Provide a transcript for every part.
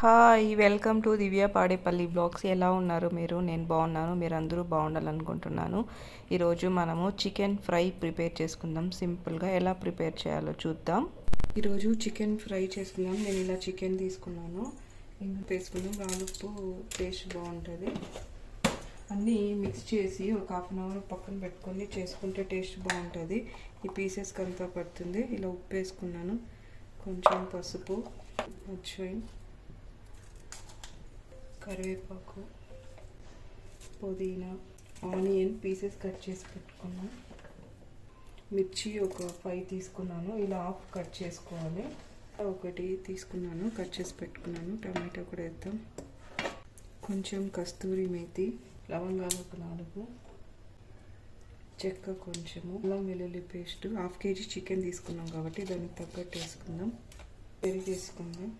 Hi welcome to Divya Padepalli blogs ఎలా ఉన్నారు మీరు? నేను బాగున్నాను. మీరు అందరూ బాగుండాలనుకుంటున్నాను. ఈరోజు మనము చికెన్ ఫ్రై ప్రిపేర్ చేసుకుందాం. సింపుల్గా ఎలా ప్రిపేర్ చేయాలో చూద్దాం. ఈరోజు చికెన్ ఫ్రై చేసుకుందాం. నేను ఇలా చికెన్ తీసుకున్నాను. ఇంకా వేసుకుందాం రాలుప్పు టేస్ట్ బాగుంటుంది. అన్నీ మిక్స్ చేసి ఒక హాఫ్ అన్ అవర్ పక్కన పెట్టుకొని చేసుకుంటే టేస్ట్ బాగుంటుంది. ఈ పీసెస్కి అంతా పడుతుంది. ఇలా ఉప్పు వేసుకున్నాను. కొంచెం పసుపు అజ్వైన్ కరివేపాకు పుదీనా ఆనియన్ పీసెస్ కట్ చేసి పెట్టుకున్నాం. మిర్చి ఒక ఫైవ్ తీసుకున్నాను. ఇలా హాఫ్ కట్ చేసుకోవాలి. ఒకటి తీసుకున్నాను కట్ చేసి పెట్టుకున్నాను. టమాటో కూడా వేద్దాం. కొంచెం కస్తూరి మేతి లవంగాలు ఒక నాలుగు. చెక్క కొంచెము. అల్లం వెల్లుల్లి పేస్ట్. హాఫ్ కేజీ చికెన్ తీసుకున్నాం కాబట్టి దానికి తగ్గట్టు వేసుకుందాం. పెరిగి వేసుకుందాం.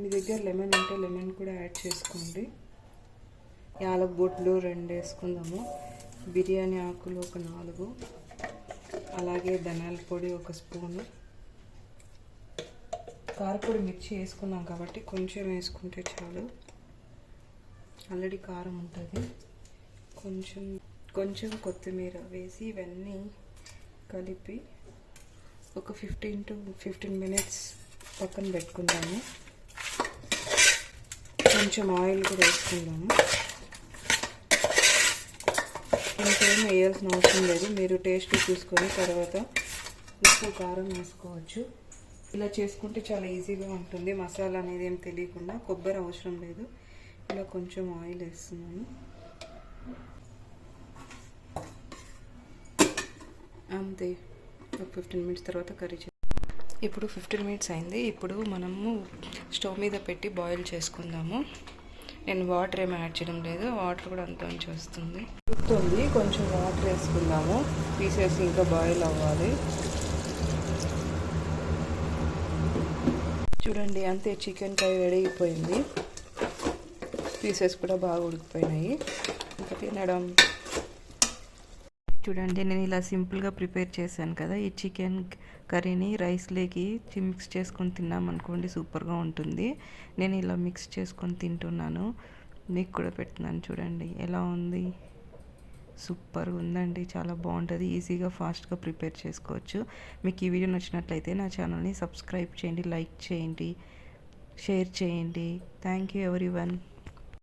మీ దగ్గర లెమన్ ఉంటే లెమన్ కూడా యాడ్ చేసుకోండి. యాలక్ బొట్లు రెండు వేసుకుందాము. బిర్యానీ ఆకులు ఒక నాలుగు. అలాగే ధనియాల పొడి ఒక స్పూను కారపొడి మిర్చి వేసుకున్నాం కాబట్టి కొంచెం వేసుకుంటే చాలు. ఆల్రెడీ కారం ఉంటుంది. కొంచెం కొంచెం కొత్తిమీర వేసి ఇవన్నీ కలిపి ఒక ఫిఫ్టీన్ టు ఫిఫ్టీన్ మినిట్స్ పక్కన పెట్టుకుందాము. కొంచెం ఆయిల్ కూడా వేసుకుందాము. ఇంకేం వేయాల్సిన అవసరం లేదు. మీరు టేస్ట్ చూసుకొని తర్వాత ఉప్పు కారం వేసుకోవచ్చు. ఇలా చేసుకుంటే చాలా ఈజీగా ఉంటుంది. మసాలా అనేది ఏం తెలియకుండా కొబ్బరి అవసరం లేదు. ఇలా కొంచెం ఆయిల్ వేస్తున్నాను. అంతే. ఒక ఫిఫ్టీన్ మినిట్స్ తర్వాత కర్రీ ఇప్పుడు ఫిఫ్టీన్ మినిట్స్ అయింది. ఇప్పుడు మనము స్టవ్ మీద పెట్టి బాయిల్ చేసుకుందాము. నేను వాటర్ ఏమి యాడ్ చేయడం లేదు. వాటర్ కూడా అంత నుంచి వస్తుంది. ఉడుకుతుంది. కొంచెం వాటర్ వేసుకుందాము. పీసెస్ ఇంకా బాయిల్ అవ్వాలి. చూడండి అంతే చికెన్ ఫ్రై రెడీ అయిపోయింది. పీసెస్ కూడా బాగా ఉడికిపోయినాయి. ఇంకా తినడం. చూడండి నేను ఇలా సింపుల్గా ప్రిపేర్ చేశాను కదా. ఈ చికెన్ కర్రీని రైస్లోకి మిక్స్ చేసుకొని తిన్నాం అనుకోండి సూపర్గా ఉంటుంది. నేను ఇలా మిక్స్ చేసుకొని తింటున్నాను. మీకు కూడా పెడుతున్నాను చూడండి ఎలా ఉంది? సూపర్గా ఉందండి చాలా బాగుంటుంది. ఈజీగా ఫాస్ట్గా ప్రిపేర్ చేసుకోవచ్చు. మీకు ఈ వీడియో నచ్చినట్లయితే నా ఛానల్ని సబ్స్క్రైబ్ చేయండి లైక్ చేయండి షేర్ చేయండి. Thank you every one